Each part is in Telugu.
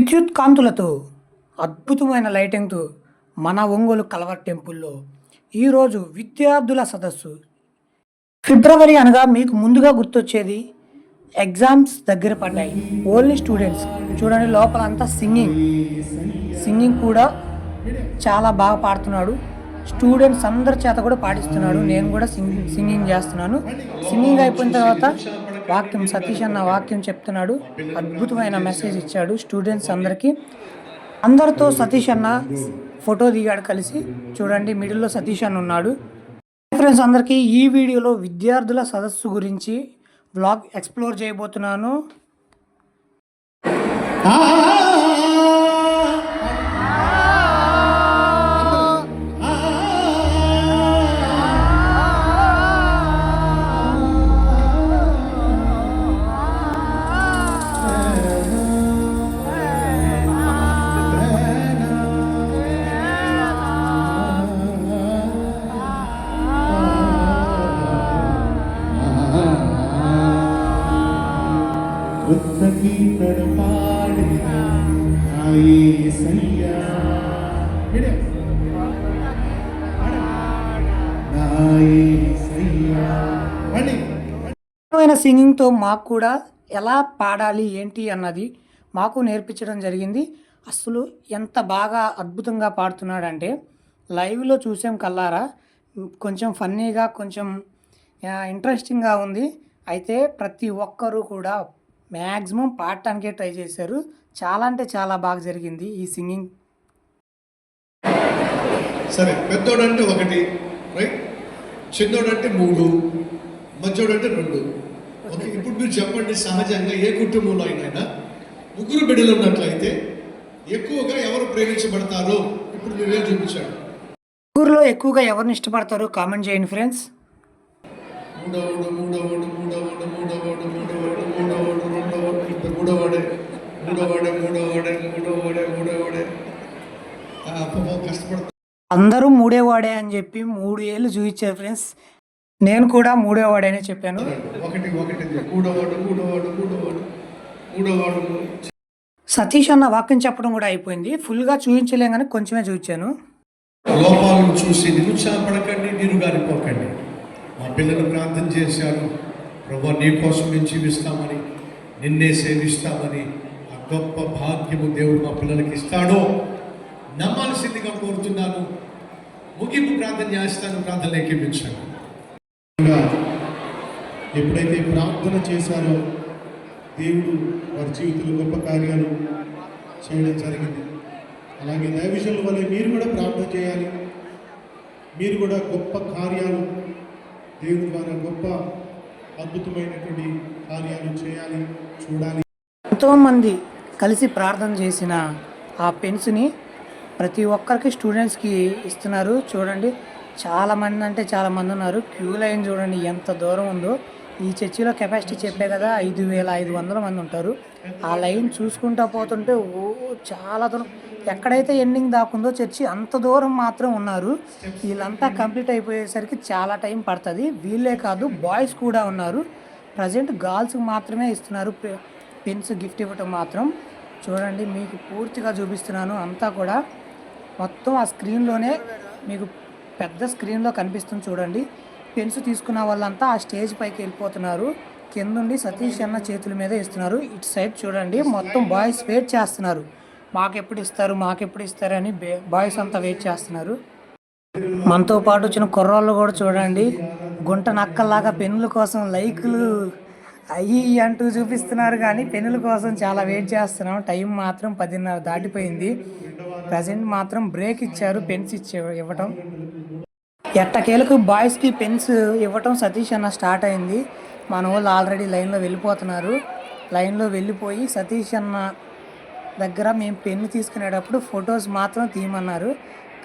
విద్యుత్ కాంతులతో అద్భుతమైన లైటింగ్తో మన ఒంగోలు కలవర్ టెంపుల్లో ఈరోజు విద్యార్థుల సదస్సు. ఫిబ్రవరి అనగా మీకు ముందుగా గుర్తొచ్చేది ఎగ్జామ్స్ దగ్గర పడ్డాయి. Only students. చూడండి లోపల అంతా సింగింగ్. సింగింగ్ కూడా చాలా బాగా పాడుతున్నాడు. స్టూడెంట్స్ అందరి చేత కూడా పాటిస్తున్నాడు నేను కూడా సింగింగ్ సింగింగ్ చేస్తున్నాను. సింగింగ్ అయిపోయిన తర్వాత వాక్యం సతీష్ అన్న వాక్యం చెప్తున్నాడు. అద్భుతమైన మెసేజ్ ఇచ్చాడు స్టూడెంట్స్ అందరికీ. అందరితో సతీష్ అన్న ఫోటో దిగాడు కలిసి. చూడండి మిడిల్లో సతీష్ అన్న ఉన్నాడు. ఫ్రెండ్స్ అందరికీ ఈ వీడియోలో విద్యార్థుల సదస్సు గురించి వ్లాగ్ ఎక్స్ప్లోర్ చేయబోతున్నాను. కొత్త కీర్తన పాడిన సింగింగ్తో మాకు కూడా ఎలా పాడాలి ఏంటి అన్నది మాకు నేర్పించడం జరిగింది. అసలు ఎంత బాగా అద్భుతంగా పాడుతున్నాడంటే లైవ్లో చూసాం కల్లారా కొంచెం ఫన్నీగా కొంచెం ఇంట్రెస్టింగ్గా ఉంది. అయితే ప్రతి ఒక్కరూ కూడా మ్యాక్సిమం పాడటానికే ట్రై చేశారు. చాలా అంటే చాలా బాగా జరిగింది ఈ సింగింగ్. సరే పెద్దోడంటే ఒకటి రైట్ చిన్నోడంటే మూడు మధ్యోడంటే రెండు. ఓకే ఇప్పుడు మీరు చెప్పండి సహజంగా ఏ కుటుంబంలో అయినా ముగ్గురు బిడ్డలు ఉన్నట్లయితే ఎక్కువగా ఎవరు ప్రేమించబడతారో ఇప్పుడు మీరే చూపించాడు. ఊరిలో ఎక్కువగా ఎవరిని ఇష్టపడతారో కామెంట్ చేయండి ఫ్రెండ్స్. మూడవడు మూడవడు మూడవడే మూడవడే మూడవడే మూడవడే ఆ, పాపం కష్టపడతా అందరూ మూడేవాడే అని చెప్పి మూడు ఏళ్ళు చూపించారు ఫ్రెండ్స్. నేను కూడా మూడేవాడేనే చెప్పాను. ఒకటి ఒకటి మూడవడు మూడవడు మూడవడు మూడవడు. సతీష్ అన్న వాక్యం చెప్పడం కూడా అయిపోయింది. ఫుల్గా చూపించలేం కానీ కొంచెమే చూపించాను. లోపాలను చూసి నిరుత్సాహపడకండి నీరుగారిపోకండి మా పిల్లలు ప్రార్థన చేశారు. ప్రభు నీ కోసం మేము జీవిస్తామని నిన్నే సేవిస్తామని గొప్ప భాగ్యము దేవుడు మా పిల్లలకి ఇస్తాడో నమ్మాల్సిందిగా కోరుతున్నాను. ముగింపు ప్రార్థన చేస్తాను ప్రార్థన లేఖించాను ఎప్పుడైతే ప్రార్థన చేశారో దేవుడు వారి జీవితంలో గొప్ప కార్యాలు చేయడం జరిగింది. అలాగే దైవజనుల వల్ల మీరు కూడా ప్రార్థన చేయాలి. మీరు కూడా గొప్ప కార్యాలు దేవుడి ద్వారా గొప్ప అద్భుతమైనటువంటి కార్యాలు చేయాలి చూడాలి. ఎంతోమంది కలిసి ప్రార్థన చేసిన ఆ పెన్స్ని ప్రతి ఒక్కరికి స్టూడెంట్స్కి ఇస్తున్నారు. చూడండి చాలామంది అంటే చాలామంది ఉన్నారు. క్యూ లైన్ చూడండి ఎంత దూరం ఉందో. ఈ చర్చిలో కెపాసిటీ చెప్పే కదా ఐదు వేల ఐదు వందల మంది ఉంటారు. ఆ లైన్ చూసుకుంటా పోతుంటే ఓ చాలా దూరం. ఎక్కడైతే ఎండింగ్ దాకుందో చర్చి అంత దూరం మాత్రం ఉన్నారు. వీళ్ళంతా కంప్లీట్ అయిపోయేసరికి చాలా టైం పడుతుంది. వీళ్ళే కాదు బాయ్స్ కూడా ఉన్నారు. ప్రజెంట్ గర్ల్స్కి మాత్రమే ఇస్తున్నారు. పెన్స్ గిఫ్ట్ ఇవ్వటం మాత్రం చూడండి మీకు పూర్తిగా చూపిస్తున్నాను. అంతా కూడా మొత్తం ఆ స్క్రీన్లోనే మీకు పెద్ద స్క్రీన్లో కనిపిస్తుంది చూడండి. పెన్స్ తీసుకున్న వాళ్ళంతా ఆ స్టేజ్ పైకి వెళ్ళిపోతున్నారు. కిందుండి సతీష్ అన్న చేతుల మీద ఇస్తున్నారు ఇటు సైడ్ చూడండి మొత్తం బాయ్స్ వెయిట్ చేస్తున్నారు. మాకెప్పుడు ఇస్తారు మాకెప్పుడు ఇస్తారు అని బే- బాయ్స్ అంతా వెయిట్ చేస్తున్నారు. మనతో పాటు వచ్చిన కుర్రాళ్ళు కూడా చూడండి. గుంట నక్కల్లాగా పెన్నుల కోసం లైకులు అయ్యి అంటూ చూపిస్తున్నారు కానీ పెన్నుల కోసం చాలా వెయిట్ చేస్తున్నాం. టైం మాత్రం పదిన్నర దాటిపోయింది. ప్రజెంట్ మాత్రం బ్రేక్ ఇచ్చారు పెన్స్ ఇచ్చే ఇవ్వటం. ఎట్టకేలకు బాయ్స్కి పెన్స్ ఇవ్వటం సతీష్ అన్న స్టార్ట్ అయింది. మన వాళ్ళు ఆల్రెడీ లైన్లో వెళ్ళిపోతున్నారు. లైన్లో వెళ్ళిపోయి సతీష్ అన్న దగ్గర మేము పెన్ను తీసుకునేటప్పుడు ఫొటోస్ మాత్రం తీయమన్నారు.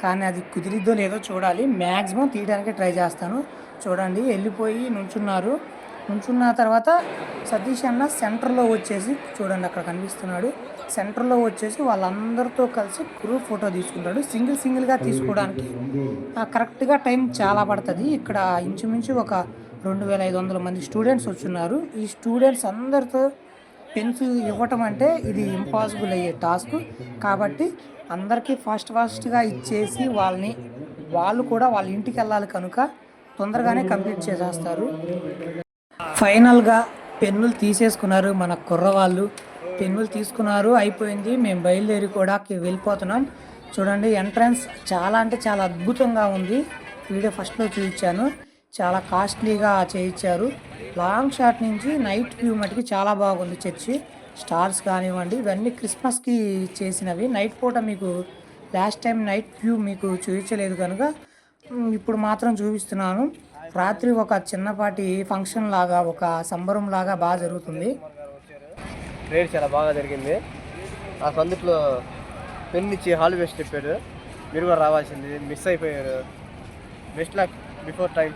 కానీ అది కుదిరిద్దో లేదో చూడాలి. మ్యాక్సిమం తీయడానికి ట్రై చేస్తాను. చూడండి వెళ్ళిపోయి నుంచున్నారు. నుంచున్న తర్వాత సతీష్ అన్న సెంటర్లో వచ్చేసి చూడండి అక్కడ కనిపిస్తున్నాడు. సెంటర్లో వచ్చేసి వాళ్ళందరితో కలిసి గ్రూప్ ఫోటో తీసుకుంటాడు. సింగిల్ సింగిల్గా తీసుకోవడానికి. ఆ, కరెక్ట్గా టైం చాలా పడుతుంది. ఇక్కడ ఇంచుమించు ఒక రెండు వేల ఐదు వందల మంది స్టూడెంట్స్ వచ్చున్నారు ఈ స్టూడెంట్స్ అందరితో పెన్స్ ఇవ్వటం అంటే ఇది ఇంపాసిబుల్ అయ్యే టాస్క్. కాబట్టి అందరికీ ఫాస్ట్ ఫాస్ట్గా ఇచ్చేసి వాళ్ళని వాళ్ళు కూడా వాళ్ళ ఇంటికి వెళ్ళాలి కనుక తొందరగానే కంప్లీట్ చేసేస్తారు. ఫైనల్గా పెన్నులు తీసేసుకున్నారు మన కుర్రవాళ్ళు. పెన్నులు తీసుకున్నారు అయిపోయింది. మేము బయలుదేరి కూడా వెళ్ళిపోతున్నాం. చూడండి ఎంట్రన్స్ చాలా అంటే చాలా అద్భుతంగా ఉంది. వీడియో ఫస్ట్లో చూపించాను. చాలా కాస్ట్లీగా చేయించారు. లాంగ్ షాట్ నుంచి నైట్ వ్యూ మటుకి చాలా బాగుంది చర్చి. స్టార్స్ కానివ్వండి ఇవన్నీ క్రిస్మస్కి చేసినవి. నైట్ పూట మీకు లాస్ట్ టైం నైట్ వ్యూ మీకు చూపించలేదు కనుక ఇప్పుడు మాత్రం చూపిస్తున్నాను. రాత్రి ఒక చిన్నపాటి ఫంక్షన్ లాగా ఒక సంబరం లాగా బాగా జరుగుతుంది. రేట్ చాలా బాగా జరిగింది. ఆ సందుట్లో పెన్ హాల్ వేస్ట్ చెప్పాడు. మీరు కూడా రావాల్సింది. మిస్ అయిపోయారు. Best luck before time